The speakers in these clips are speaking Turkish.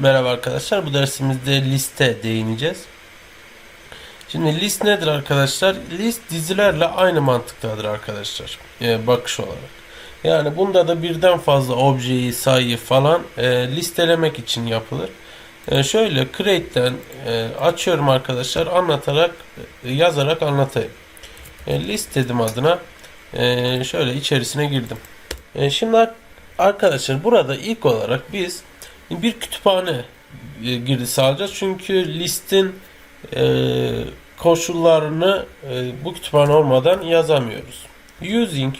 Merhaba arkadaşlar. Bu dersimizde liste değineceğiz. Şimdi list nedir arkadaşlar? List dizilerle aynı mantıktadır arkadaşlar. Ee, bakış olarak. Yani bunda da birden fazla objeyi, sayıyı falan e, listelemek için yapılır. E, şöyle create'den e, açıyorum arkadaşlar. Anlatarak, e, yazarak anlatayım. E, list dedim adına. E, şöyle içerisine girdim. E, şimdi ar- arkadaşlar burada ilk olarak biz bir kütüphane e, girdisi alacağız. Çünkü listin e, koşullarını e, bu kütüphane olmadan yazamıyoruz. Using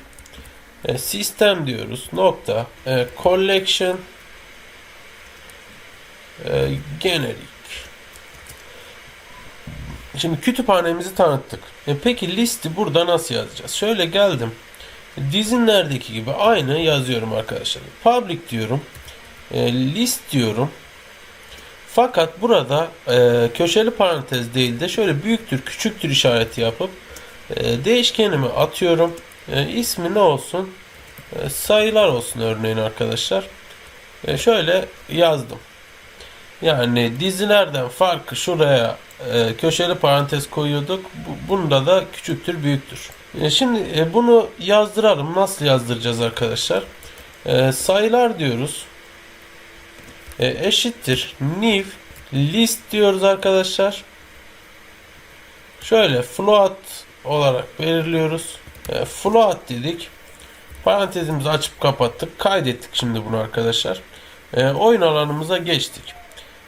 system diyoruz. Nokta collection generic. Şimdi kütüphanemizi tanıttık. E, peki listi burada nasıl yazacağız? Şöyle geldim. Dizinlerdeki gibi aynı yazıyorum arkadaşlar. Public diyorum. E, list diyorum. Fakat burada e, köşeli parantez değil de şöyle büyüktür küçüktür işareti yapıp e, değişkenimi atıyorum. E, ismi ne olsun? E, sayılar olsun örneğin arkadaşlar. E, şöyle yazdım. Yani dizilerden farkı şuraya e, köşeli parantez koyuyorduk. Bu, bunda da küçüktür büyüktür. E, şimdi e, bunu yazdıralım. Nasıl yazdıracağız arkadaşlar? E, sayılar diyoruz. E, eşittir new list diyoruz arkadaşlar. Şöyle float olarak belirliyoruz. E, float dedik. Parantezimizi açıp kapattık. Kaydettik şimdi bunu arkadaşlar. E, oyun alanımıza geçtik.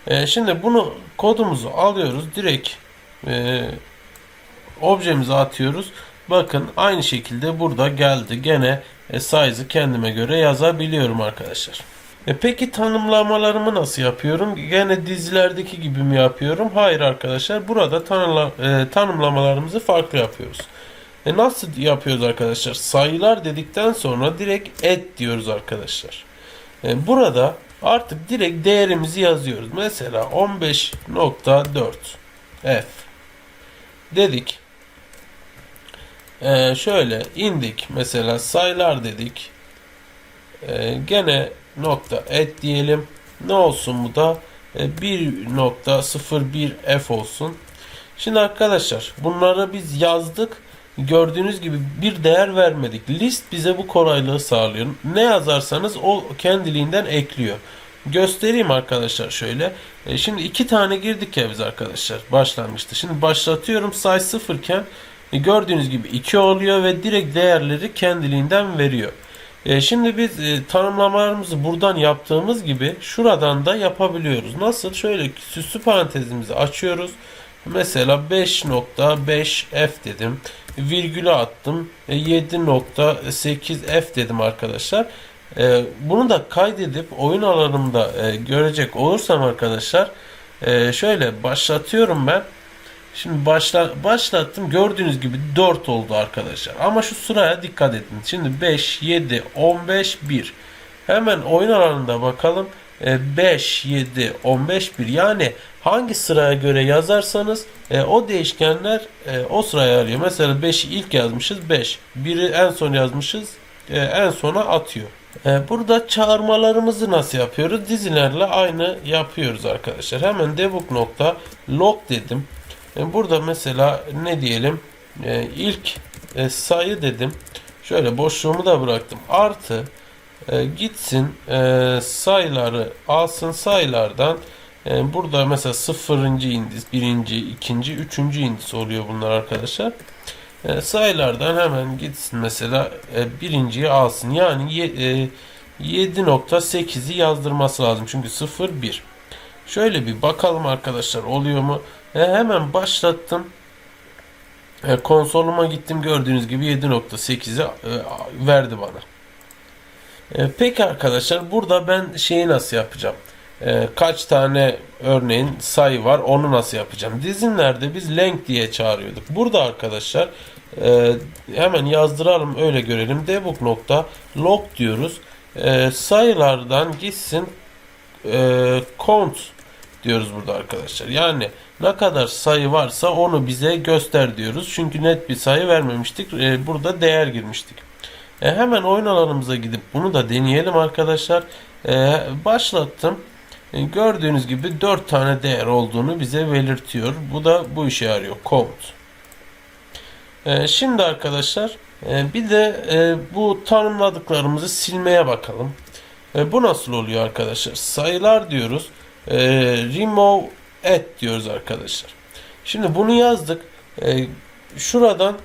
E, şimdi bunu kodumuzu alıyoruz. Direkt e, objemize atıyoruz. Bakın aynı şekilde burada geldi. Gene e, size'ı kendime göre yazabiliyorum arkadaşlar. E peki tanımlamalarımı nasıl yapıyorum? Gene dizilerdeki gibi mi yapıyorum? Hayır arkadaşlar. Burada tanımla, e, tanımlamalarımızı farklı yapıyoruz. E nasıl yapıyoruz arkadaşlar? Sayılar dedikten sonra direkt et diyoruz arkadaşlar. E, burada artık direkt değerimizi yazıyoruz. Mesela 15.4 f dedik. E, şöyle indik. Mesela sayılar dedik. E, gene nokta et diyelim. Ne olsun bu da? E, 1.01 f olsun. Şimdi arkadaşlar bunları biz yazdık. Gördüğünüz gibi bir değer vermedik. List bize bu kolaylığı sağlıyor. Ne yazarsanız o kendiliğinden ekliyor. Göstereyim arkadaşlar şöyle. E, şimdi iki tane girdik ya biz arkadaşlar başlangıçta. Şimdi başlatıyorum say sıfırken e, gördüğünüz gibi 2 oluyor ve direkt değerleri kendiliğinden veriyor. E, şimdi biz e, tanımlamalarımızı buradan yaptığımız gibi şuradan da yapabiliyoruz. Nasıl? Şöyle süslü parantezimizi açıyoruz. Mesela 5.5 f dedim. Virgülü attım. E, 7.8 f dedim arkadaşlar. E, bunu da kaydedip oyun alanımda e, görecek olursam arkadaşlar e, şöyle başlatıyorum ben. Şimdi başla, başlattım. Gördüğünüz gibi 4 oldu arkadaşlar. Ama şu sıraya dikkat edin. Şimdi 5, 7, 15, 1. Hemen oyun alanında bakalım. E, 5, 7, 15, 1. Yani hangi sıraya göre yazarsanız e, o değişkenler e, o sıraya alıyor. Mesela 5'i ilk yazmışız 5. 1'i en son yazmışız e, en sona atıyor. Burada çağırmalarımızı nasıl yapıyoruz? Dizilerle aynı yapıyoruz arkadaşlar. Hemen debug nokta log dedim. E, Burada mesela ne diyelim e, ilk e, sayı dedim. Şöyle boşluğumu da bıraktım. Artı gitsin sayıları alsın sayılardan e, burada mesela sıfırıncı indis, birinci, ikinci, üçüncü indis oluyor bunlar arkadaşlar. Sayılardan hemen gitsin mesela birinciyi alsın. Yani ye, e, 7.8'i yazdırması lazım. Çünkü 0, 1. Şöyle bir bakalım arkadaşlar oluyor mu? E, hemen başlattım. E, konsoluma gittim gördüğünüz gibi 7.8'i e, verdi bana. E, peki arkadaşlar burada ben şeyi nasıl yapacağım? E, kaç tane örneğin sayı var onu nasıl yapacağım? Dizinlerde biz length diye çağırıyorduk. Burada arkadaşlar e, hemen yazdıralım öyle görelim. debug nokta log diyoruz. E, sayılardan gitsin e, count diyoruz burada arkadaşlar. Yani ne kadar sayı varsa onu bize göster diyoruz. Çünkü net bir sayı vermemiştik. E, burada değer girmiştik. E, hemen oyun alanımıza gidip bunu da deneyelim arkadaşlar. E, başlattım. E, gördüğünüz gibi 4 tane değer olduğunu bize belirtiyor. Bu da bu işe yarıyor. Komut. E, şimdi arkadaşlar e, bir de e, bu tanımladıklarımızı silmeye bakalım. E, bu nasıl oluyor arkadaşlar? Sayılar diyoruz. E, remove at diyoruz arkadaşlar. Şimdi bunu yazdık. E, şuradan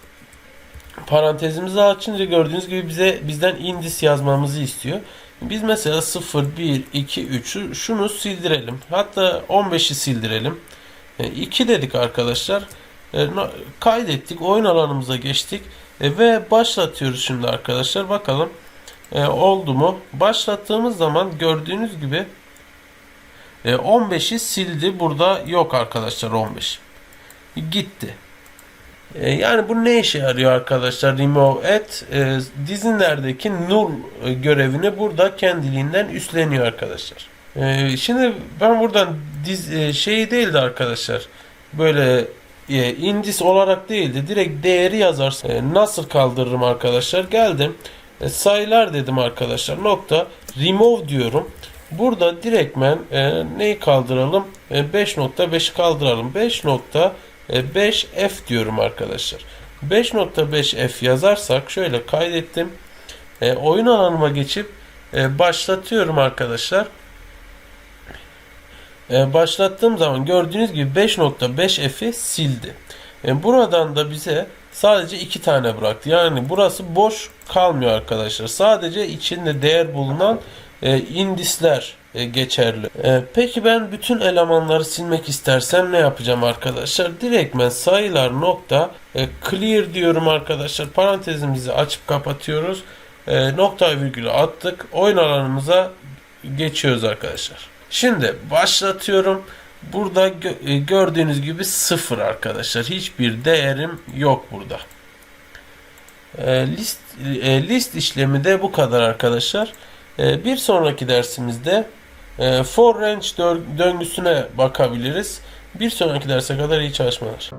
parantezimizi açınca gördüğünüz gibi bize bizden indis yazmamızı istiyor. Biz mesela 0, 1, 2, 3 şunu sildirelim. Hatta 15'i sildirelim. 2 dedik arkadaşlar. E, kaydettik. Oyun alanımıza geçtik. E, ve başlatıyoruz şimdi arkadaşlar. Bakalım e, oldu mu? Başlattığımız zaman gördüğünüz gibi e, 15'i sildi. Burada yok arkadaşlar 15. Gitti. E, yani bu ne işe yarıyor arkadaşlar? Remove at e, dizinlerdeki null e, görevini burada kendiliğinden üstleniyor arkadaşlar. E, şimdi ben buradan diz e, şeyi değildi arkadaşlar. Böyle e, indis olarak değildi. Direkt değeri yazarsın. E, nasıl kaldırırım arkadaşlar? Geldim. E, sayılar dedim arkadaşlar. Nokta remove diyorum. Burada direktmen e, neyi kaldıralım? E, 5.5'i kaldıralım. 5.5f diyorum arkadaşlar. 5.5f yazarsak şöyle kaydettim. E, oyun alanıma geçip e, başlatıyorum arkadaşlar. E, başlattığım zaman gördüğünüz gibi 5.5f'i sildi. E, buradan da bize sadece iki tane bıraktı. Yani burası boş kalmıyor arkadaşlar. Sadece içinde değer bulunan e, indisler e, geçerli. E, peki ben bütün elemanları silmek istersem ne yapacağım arkadaşlar? Direktmen sayılar nokta e, clear diyorum arkadaşlar. Parantezimizi açıp kapatıyoruz. E, nokta virgülü attık. Oyun alanımıza geçiyoruz arkadaşlar. Şimdi başlatıyorum. Burada gö- e, gördüğünüz gibi sıfır arkadaşlar. Hiçbir değerim yok burada. E, list e, list işlemi de bu kadar arkadaşlar. E, bir sonraki dersimizde e, for range dö- döngüsüne bakabiliriz. Bir sonraki derse kadar iyi çalışmalar.